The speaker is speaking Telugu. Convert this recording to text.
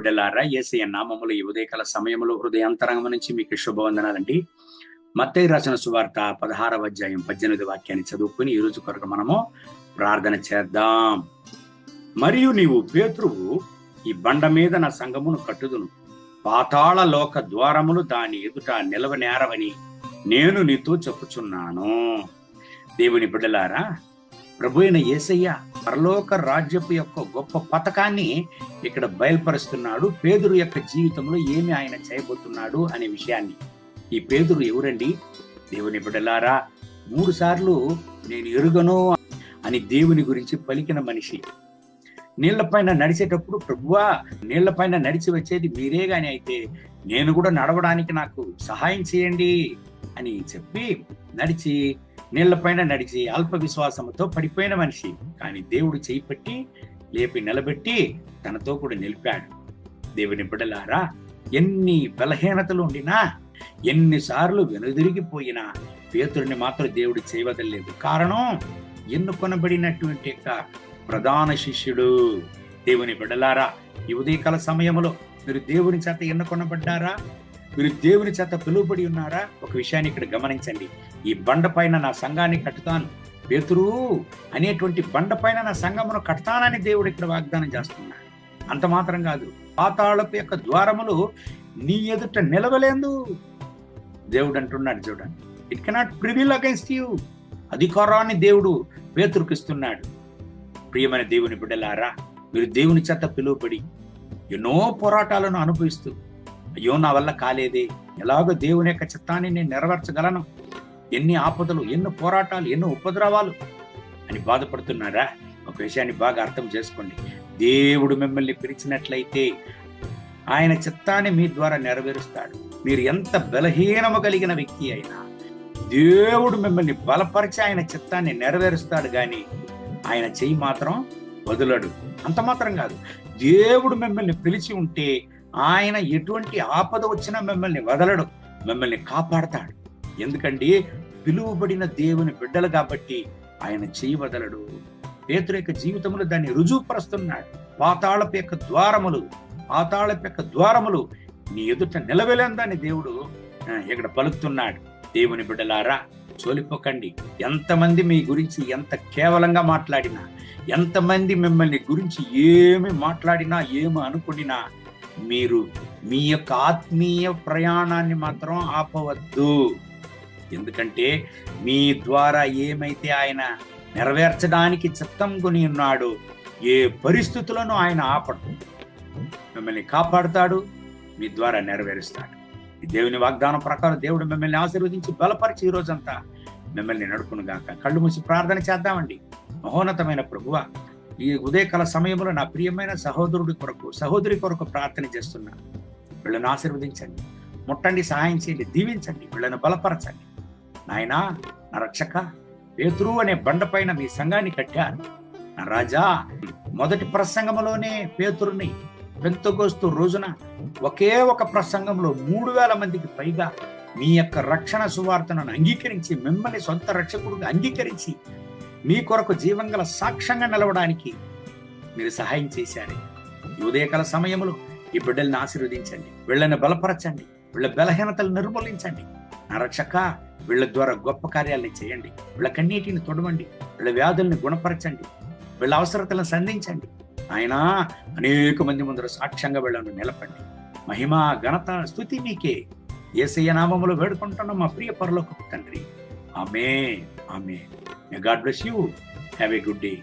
బిడ్డలారా ఏసయ్య నామములు ఈ ఉదయకాల సమయంలో హృదయాంతరంగం నుంచి మీకు శుభవందనాలండి. మత్తయ్య రాసిన సువార్త పదహారవ అధ్యాయం పద్దెనిమిది వాక్యాన్ని చదువుకుని ఈ రోజు కొరకు మనము ప్రార్థన చేద్దాం. మరియు నీవు పేతురువు ఈ బండ మీద నా సంగమును కట్టుదును. పాతాళ లోక ద్వారములు దాని ఎదుట నిలవనేరవని నేను నీతో చెప్పుచున్నాను. దేవుని బిడ్డలారా ప్రభు అయిన యేసయ్య పరలోక రాజ్యపు యొక్క గొప్ప పథకాన్ని ఇక్కడ బయలుపరుస్తున్నాడు. పేదరు యొక్క జీవితంలో ఏమి ఆయన చేయబోతున్నాడు అనే విషయాన్ని. ఈ పేదరు ఎవరండి? దేవుని బిడలారా మూడు సార్లు నేను ఎరుగను అని దేవుని గురించి పలికిన మనిషి. నీళ్ళపైన నడిచేటప్పుడు ప్రభువా నీళ్ళపైన నడిచి వచ్చేది మీరే గాని అయితే నేను కూడా నడవడానికి నాకు సహాయం చేయండి అని చెప్పి నడిచి నీళ్ళపైన నడిచి అల్ప విశ్వాసంతో పడిపోయిన మనిషి. కానీ దేవుడు చేయిపట్టి లేపి నిలబెట్టి తనతో కూడా నిలిపాడు. దేవుని బిడలారా ఎన్ని బలహీనతలు ఉండినా ఎన్నిసార్లు వెనుదిరిగిపోయినా పేతుడిని మాత్రం దేవుడు చేయవదలేదు కారణం ఎన్నుకొనబడినటువంటి యొక్క ప్రధాన శిష్యుడు. దేవుని బిడలారా ఈ ఉదయకాల సమయంలో మీరు దేవుని చేత ఎన్నుకొనబడ్డారా? మీరు దేవుని చేత పిలువబడి ఉన్నారా? ఒక విషయాన్ని ఇక్కడ గమనించండి. ఈ బండ పైన నా సంఘాన్ని కట్టుతాను. పేతురు అనేటువంటి బండ పైన నా సంఘమును కడతానని దేవుడు ఇక్కడ వాగ్దానం చేస్తున్నాడు. అంత మాత్రం కాదు. పాతాళపు యొక్క ద్వారములు నీ ఎదుట నిలవలేదు. దేవుడు అంటున్నాడు చూడండి. It cannot prevail against you అధికారాన్ని దేవుడు పేతురుకిస్తున్నాడు ప్రియమైన దేవుని బిడ్డలారా మీరు దేవుని చేత పిలువబడి ఎన్నో పోరాటాలను అనుభవిస్తూ అయ్యో నా వల్ల కాలేదే. ఎలాగో దేవుని యొక్క చిత్తాన్ని నేను నెరవేర్చగలను. ఎన్ని ఆపదలు ఎన్ని పోరాటాలు ఎన్నో ఉపద్రవాలు. అని బాధపడుతున్నారా? ఒక విషయాన్ని బాగా అర్థం చేసుకోండి. దేవుడు మిమ్మల్ని పిలిచినట్లయితే ఆయన చిత్తాన్ని మీ ద్వారా నెరవేరుస్తాడు. మీరు ఎంత బలహీనము కలిగిన వ్యక్తి అయినా దేవుడు మిమ్మల్ని బలపరిచి ఆయన చిత్తాన్ని నెరవేరుస్తాడు కానీ ఆయన చెయ్యి మాత్రం వదలడు. అంత మాత్రం కాదు. దేవుడు మిమ్మల్ని పిలిచి ఉంటే ఆయన ఎటువంటి ఆపద వచ్చినా మిమ్మల్ని వదలడు మిమ్మల్ని కాపాడతాడు. ఎందుకంటే పిలువబడిన దేవుని బిడ్డలు కాబట్టి ఆయన చేయి వదలడు. పేతురు యొక్క జీవితంలో దాన్ని రుజువుపరుస్తున్నాడు. పాతాళపు యొక్క ద్వారములు పాతాళపు యొక్క ద్వారములు నీ ఎదుట నిలవలేందని దేవుడు ఇక్కడ పలుకుతున్నాడు. దేవుని బిడ్డలారా చోలిపోకండి. ఎంతమంది మీ గురించి ఎంత కేవలంగా మాట్లాడినా ఎంతమంది మిమ్మల్ని గురించి ఏమి మాట్లాడినా ఏమి అనుకునినా మీరు మీ యొక్క ఆత్మీయ ప్రయాణాన్ని మాత్రం ఆపవద్దు. ఎందుకంటే మీ ద్వారా ఏమైతే ఆయన నెరవేర్చడానికి చిత్తం కొని ఉన్నాడు ఏ పరిస్థితులను ఆయన ఆపడు. మిమ్మల్ని కాపాడుతాడు మీ ద్వారా నెరవేరుస్తాడు. ఈ దేవుని వాగ్దానం ప్రకారం దేవుడు మిమ్మల్ని ఆశీర్వదించి బలపరిచి ఈరోజంతా రోజంతా మిమ్మల్ని నడుపును గాక. కళ్ళు మూసి ప్రార్థన చేద్దామండి. మహోన్నతమైన ప్రభువ ఈ ఉదయకాల సమయంలో నా ప్రియమైన సహోదరుడి కొరకు సహోదరి కొరకు ప్రార్థన చేస్తున్నా. వీళ్ళని ఆశీర్వదించండి. ముట్టండి సహాయం చేయండి దీవించండి వీళ్ళని బలపరచండి. నాయనా నా రక్షక పేతురు అనే బండపైన మీ సంఘాన్ని కట్టారు. నా రాజా మొదటి ప్రసంగంలోనే పేతురుని పెంతగోస్తు రోజున ఒకే ఒక ప్రసంగంలో మూడు వేల మందికి పైగా మీ యొక్క రక్షణ సువార్తను అంగీకరించి మిమ్మల్ని సొంత రక్షకుడిగా అంగీకరించి మీ కొరకు జీవంగల సాక్ష్యంగా నిలవడానికి మీరు సహాయం చేశారు. ఈ ఉదయకాల సమయంలో ఈ బిడ్డల్ని ఆశీర్వదించండి. వీళ్ళని బలపరచండి. వీళ్ళ బలహీనతలు నిర్మూలించండి. నరక్షక వీళ్ళ ద్వారా గొప్ప కార్యాలని చేయండి. వీళ్ళ కన్నీటిని తొడవండి. వీళ్ళ వ్యాధుల్ని గుణపరచండి. వీళ్ళ అవసరతలను సంధించండి. ఆయన అనేక మంది ముందర సాక్ష్యంగా వీళ్ళను నిలపండి. మహిమ ఘనత స్థుతి మీకే ఏసయ్య నామములో వేడుకుంటున్న మా ప్రియ పరలోకపు తండ్రి. ఆమె ఆమె May God bless you. Have a good day.